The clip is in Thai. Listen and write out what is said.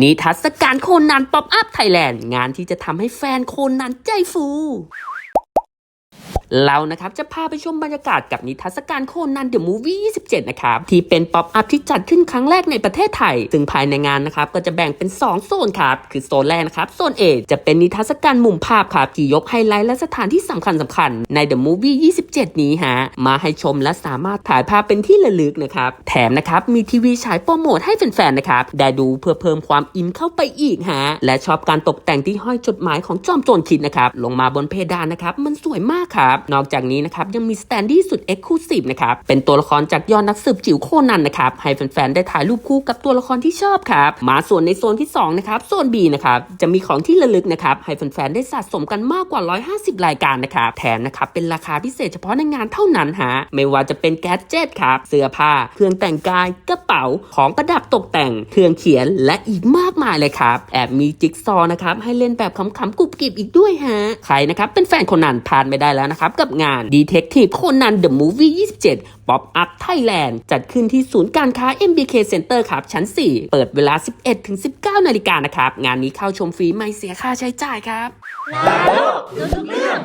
นิทรรศการโคนันป๊อปอัพไทยแลนด์งานที่จะทำให้แฟนโคนันใจฟู เรานะครับจะพาไปชมบรรยากาศกับนิทรรศการโคนันเดอะมูฟวี่27 นะครับ ที่เป็นป๊อปอัพที่จัดขึ้นครั้งแรกในประเทศไทย ซึ่งภายในงานนะครับ ก็จะแบ่งเป็น 2 โซนครับ คือโซนแรกนะครับ โซน A จะเป็นนิทรรศการมุมภาพครับ ที่ยกไฮไลท์และสถานที่สำคัญสำคัญใน The Movie 27 นี้ฮะ มาให้ชมและสามารถถ่ายภาพเป็นที่ระลึกนะครับ แถมนะครับมีทีวีฉายโปรโมทให้แฟนๆนะครับได้ดูเพื่อเพิ่มความอินเข้าไปอีกฮะและชอบการตกแต่งที่ห้อยจดหมายของจอมโจรคิดนะครับลงมาบนเพดานนะครับมันสวยมากครับนอกจากนี้นะครับยังมีสแตนดี้สุดเอ็กซ์คลูซีฟนะครับเป็นตัวละครจากยอดนักสืบจิ๋วโคนันนะครับให้แฟนๆได้ถ่ายรูปคู่กับตัวละครที่ชอบครับมาส่วนในโซนที่2นะครับโซน B นะครับจะมีของที่ระลึกนะครับให้แฟนๆได้สะสมกันมากกว่า 150 รายการนะครับแถมนะครับเป็นราคาพิเศษเฉพาะในงานเท่านั้นฮะไม่ว่าจะเป็นแกดเจิตครับเสื้อผ้า เครื่องแต่งกายกระเป๋าของประดับตกแต่ง เครื่องเขียนและอีกมากมายเลยครับแอบมีจิ๊กซอว์นะครับให้เล่นแบบขำๆกรุบกริบอีกด้วยฮะใครนะครับเป็นแฟนคนนันพลาดไม่ได้แล้วนะครับับกับงาน Detective Conan The Movie 27 Pop Up Thailand จัดขึ้นที่ศูนย์การค้า MBK Center ครับ ชั้น 4 เปิดเวลา 11-19 นาฬิกานะครับ งานนี้เข้าชมฟรีไม่เสียค่าใช้จ่ายครับแล้วรู้ทุกเรื่อง